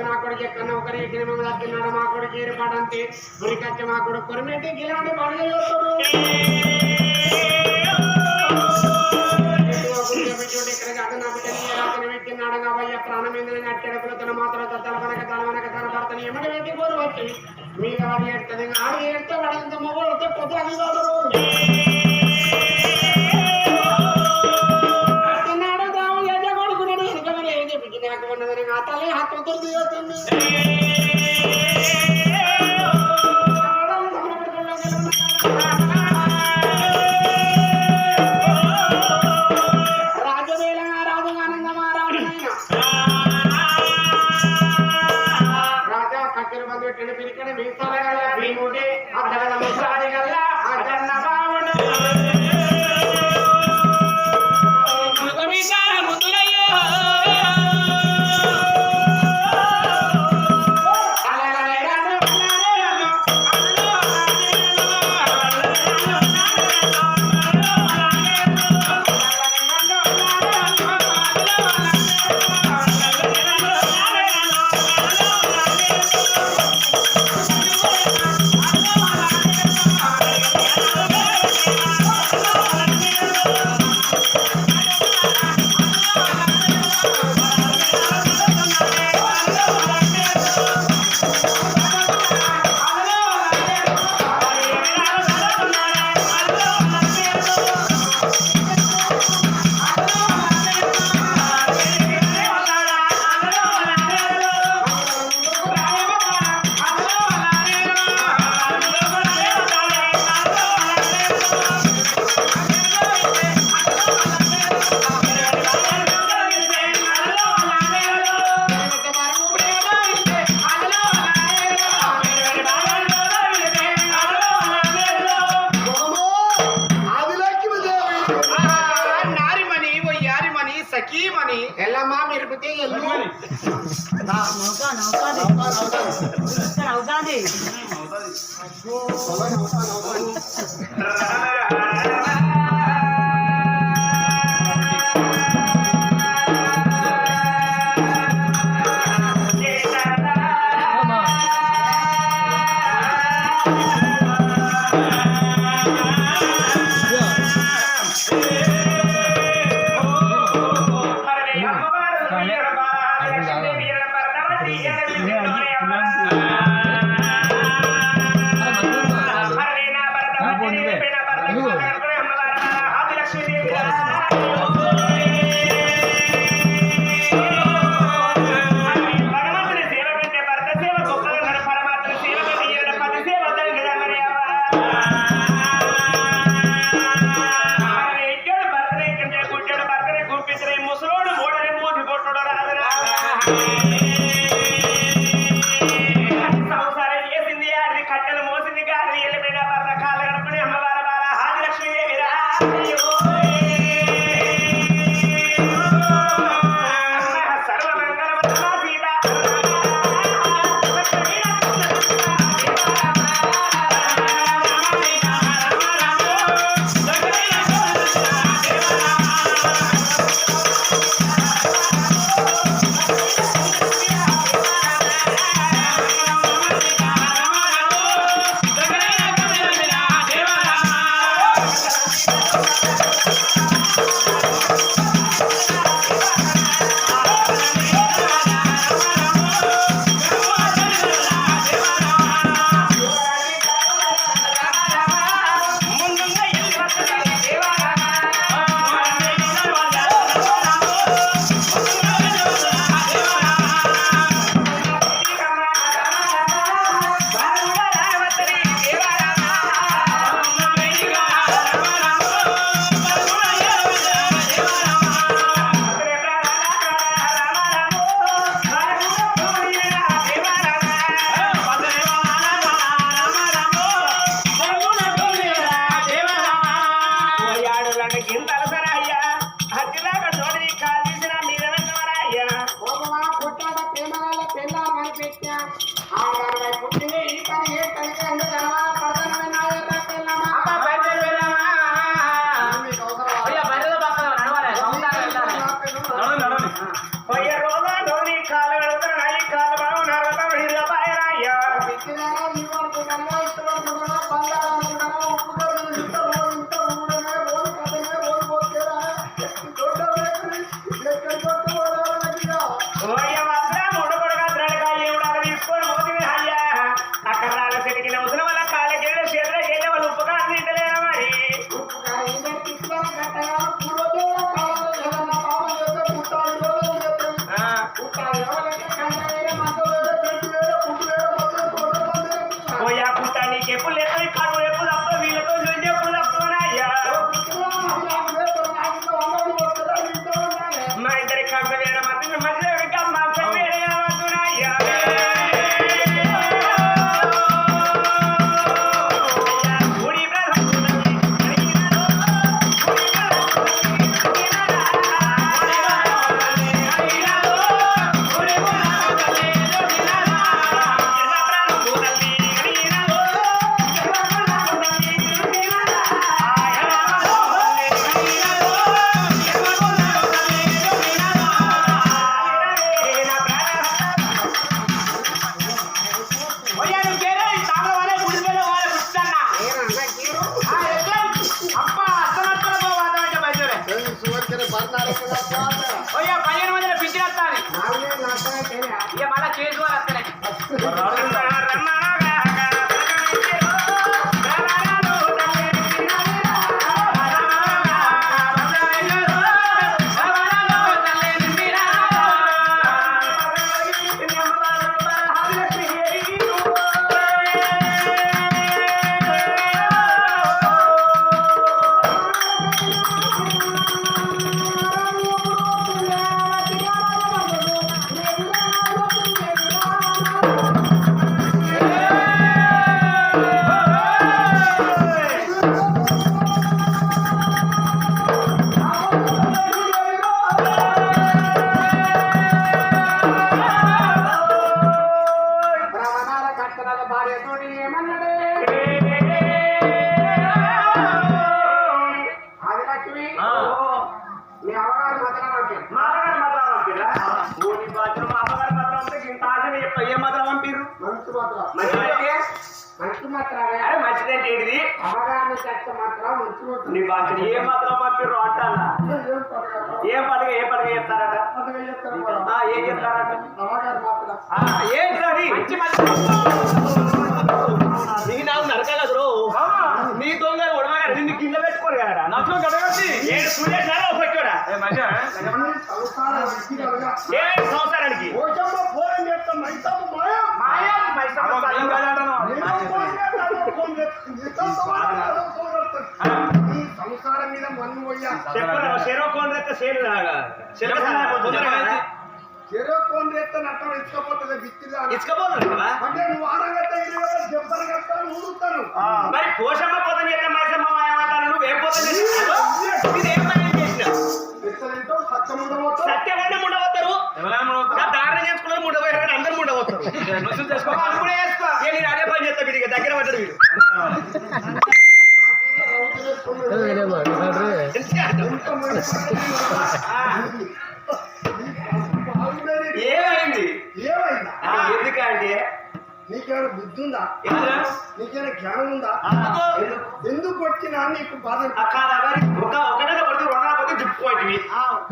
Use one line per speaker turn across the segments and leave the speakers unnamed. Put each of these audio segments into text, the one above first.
కాదు నా కొడుకు ఎక్కడ ఒకరి ఎక్కిన మేము తప్పినాడు మా కొడుకు ఏర్పాడంతే గురికచ్చి మా కొడుకు కొరినట్టే గిలాంటి పనులు చేస్తాడు పెట్టినాడు ప్రాణం ఎందుకు తన మాత్రం వెనక వెనక తన ఎమ్మడి పెట్టి కోరు వచ్చి మీద వాడు ఏడుతుంది ఆడు ఏడితే వాడంత మొగోడితే పొద్దు అది వెనుకమని ఏం చెప్పి నాకు ఉన్నదని నా తల్లి మిరుపుతే ఎల్లు.
నౌకా నౌకాది Thank you. తేడా.
బ్రాహ్మణాల
అరే మంచిదంటే ఏంటిది?
అవగాహన చర్చ మాత్రం మంచి
నీ బాధ్యత ఏ మాత్రం పంపిర్రు అంటానా?
ఏం పడగ-
ఏ పండుగ. ఆ, ఏం ఆ, ఏంటి అది? మంచి నీ నాకు నరకగలరు నీ దొంగ ఉడమగా నిన్ను కింద పెట్టుకోరు కదా. నాకు గడగట్టి ఏడు
వ్యక్తిగలుగా
ఏ సంవత్సరానికి?
చేస్తాం సంసారం మీద మన్ను
చెప్పరా చెరో కోన్ రెక్క సేలు
చెరో ఇచ్చకపోతుంది
ఇచ్చకపోతుంది?
అంటే నువ్వు ఆరగట్ట కట్టాను ఊరుతాను.
మరి పోషమ్మ పోతం చేస్తే మైసమ్మ మాయమంటాను నువ్వు ఏం పోతం చేసినావు? ఇది ఏం. పని చేసినావు?
ఎత్తలేంటో సత్యం ఉండబోతావు
సత్యమైన ముండవస్తారు దారుణం చేసుకున్నారు ముండపోయారు కానీ అందరు ఏ నేను అదే పని చేస్తా వీడికి దగ్గర పడ్డాడు వీడు ఏమైంది?
ఏమైందా?
ఆ, ఎందుకంటే
నీకేమైనా బుద్ధి ఉందా? నీకేమైనా జ్ఞానం ఉందా?
ఎందుకు?
కొట్టినా నీకు బాధ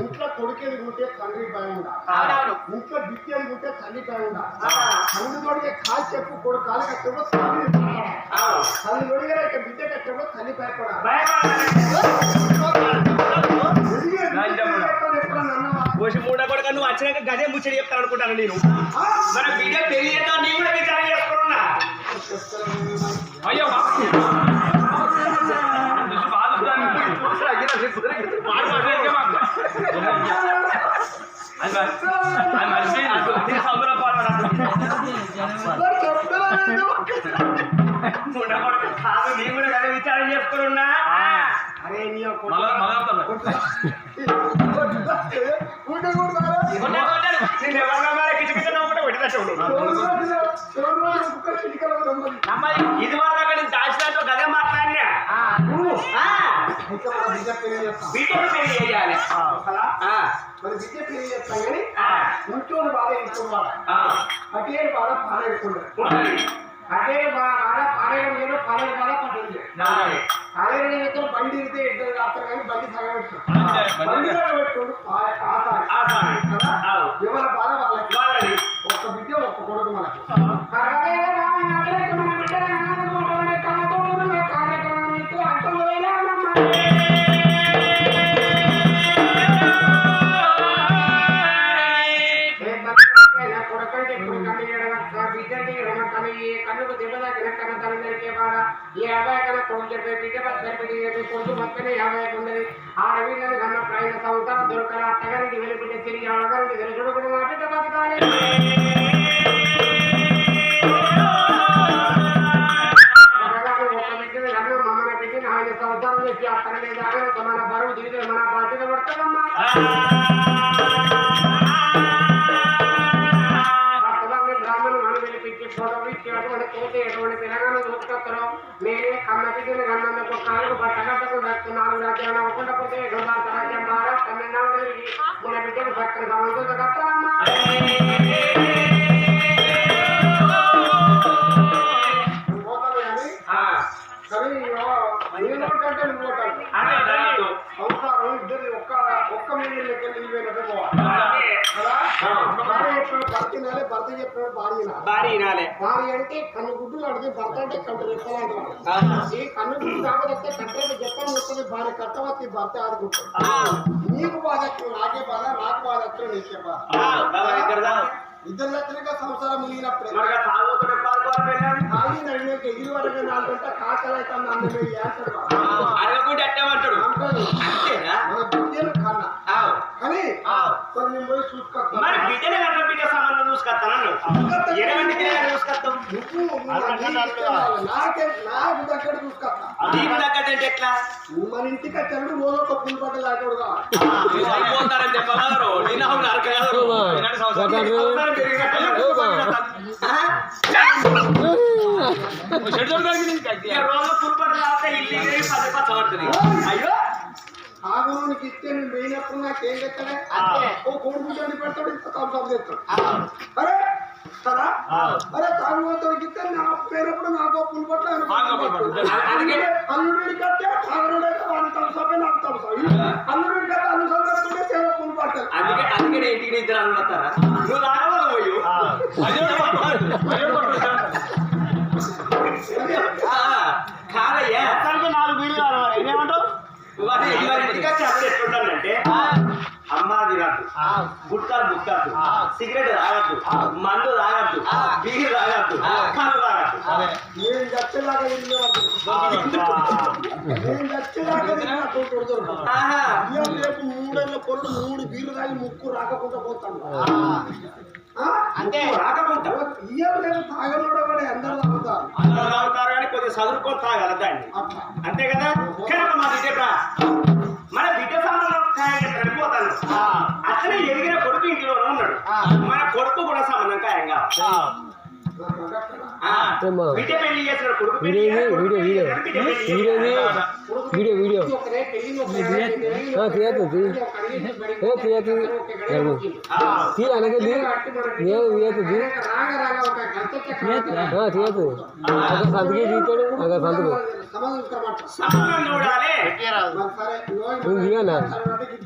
ఇంట్లో కొడుకేది ఉంటే తండ్రి భయం ఉందా? ఇంట్లో బిడ్డలు ఉంటే తల్లి భయం ఉందా? తల్లి తోడిగే కాలు చెప్పు కొడుకు కాలు కట్టేప్పుడు తల్లి. తల్లి ఇక బిడ్డ కట్టేప్పుడు తల్లి భయపడాలి? బిడ్డ
మూడ కొడుక నువ్వు వచ్చినాక గదే ముచ్చడి చెప్తాను అనుకుంటాను నేను. మన బిడ్డ పెళ్ళి చేద్దాం నీ కూడా విచారం చేసుకున్నా అయ్యో. కాదు కూడా విచారం చేసుకున్నా
అరే నీ
ఇది వరకు దాచినట్టు గదే మాట్లాడినా? బీటెక్ పెళ్ళి చేయాలి
మరి బీజేపీ ఏం చేస్తాం కానీ ఇంట్లో బాధ బాధ
ఆ,
అటే బాధ పారేయకుండా
ఉండాలి.
అదే లేదు పారేయడం బాధ పట్టింది
ఉండాలి.
పారేయడం లేదు బండి ఇస్తే ఇద్దరు రాత్రి కానీ బండి సగం పెట్టాం
అంతే,
బండి సగం పెట్టుకోండు పారే ఆసారి. కదా. ఎవరి బాధ వాళ్ళకి. ఒక్క బిడ్డ ఒక్క కొడుకు మనకి. చెప్పే కొడుకు బతకనే యాభై ఉన్నది ఆడవిళ్ళని కన్న ప్రయాణ సంవత్సరం దొరకల అత్తగారికి వెళ్ళి బిడ్డ తిరిగి అవగారికి తెలుసుడు కూడా బతకాలి. సంవత్సరం ఒక చేసి అక్కడ లేదా మన బరువు దిగితే మన బాధ్యత పడతామమ్మా కోటి ఎటువంటి తెలంగాణ చూసుకొస్తారో నేనే కన్న బిడ్డని కన్నందుకు కాళ్ళు బట్ట కట్టకు నాలుగు రాజ్యాలు నవ్వకుండా పోతే భారత రాజ్యం భారత్ తమిళనాడు తిరిగి మన
అంటే దానితో.
సంసారం ఇద్దరు ఒక్క ఒక్క మీద పోవాలి
అంటే,
కదా
ఆ.
భార్య చెప్పిన భర్త వినాలి భర్త చెప్పిన భార్య వినాలి.
భారీ వినాలే.
భార్య అంటే కన్ను గుడ్డులు అడిగి భర్త అంటే కంట.
ఆ,
ఈ కన్ను గుడ్డు రాకపోతే కట్టేది చెప్పని వస్తుంది భార్య కట్టవచ్చి భర్త ఆడుకుంటుంది నీకు బాధ నాకే బాధ నాకు బాధ నీకే బాధ. ఇద్దరు లక్షలుగా సంసారం మిగిలినప్పుడే. నడినట్టు ఎగిరి వరకు నాలుగు గంట కాకలైతే అన్నమే చేస్తాడు?
అడగకుంటే అట్టేమంటాడు అంతేనా?
మన బిడ్డలు కన్నా.
ఆవ్.
కానీ. కొన్ని నేను పోయి
మరి బిడ్డనే చూసుకొస్తాను ఎడమంటికి చూసుకొస్తాం
నాకే నాకు దగ్గర చూసుకొస్తా
నీకు తగ్గదంటే ఎట్లా
మన ఇంటికి వచ్చాడు రోజు ఒక పుల్ ఆటోడు కావాలి
అయిపోతారని చెప్పగలరు. ఆ? ఇక రోజు పుల్పట్టు రాస్తే ఇల్లు ఎగిరి పది పచ్చ పడుతుంది అయ్యో
ఆగలోనికి ఇస్తే నేను పోయినప్పుడు నాకేం తెస్తాడే ఓ కొడుకు చండి పెడతాడు ఇంత కంపం తెస్తాడు అరే కదా? అరే తాగుబోతానికి ఇస్తే నా పేరప్పుడు నాకు పుల్ బట్టలు
అందుకే
అల్లుడికి కట్టే తాగరుడైతే వాడి తలసపే నాకు తలస అల్లుడికి కట్టే అల్లు సందర్భంగా సేవ పుల్ బట్టలు
అందుకే అందుకే ఇంటికి నిద్ర అనుకుంటారా నువ్వు రావాలి పోయి తినద్దు గుట్కాలు ముక్కద్దు సిగరెట్ తాగద్దు. మందు తాగద్దు. బీడి తాగద్దు. కళ్ళు తాగద్దు.
రేపు మూడేళ్ళ పొరుడు మూడు బీర్లు తాగి ముక్కు రాకుండా పోతాను ఆ?
అంతే రాకపోతా
ఇవాళ రేపు తాగనోడు కూడా అందరూ తాగుతారు.
అందరూ తాగుతారు కానీ కొద్దిగా చదువుకొని తాగల దాన్ని.
అట్లా.
అంతే కదా? కనుక మా బిడ్డ మన బిడ్డ సంబంధం చనిపోతాను అతనే ఎదిగిన కొడుకు ఇంట్లో ఉన్నాడు. మన కొడుకు కూడా కొడుకు పెళ్ళి video
video
video
video. Video
ఒకరే పెళ్ళి ఒకరే పెళ్ళి
ఆ, తీయద్దు, తీ. ఏ, తీయద్దు.
ఆ,
తీ అనగా తీ ఏది తీయద్దు తీ
రాగా రాగా ఒక
సంతకి తీస్తాడు నువ్వు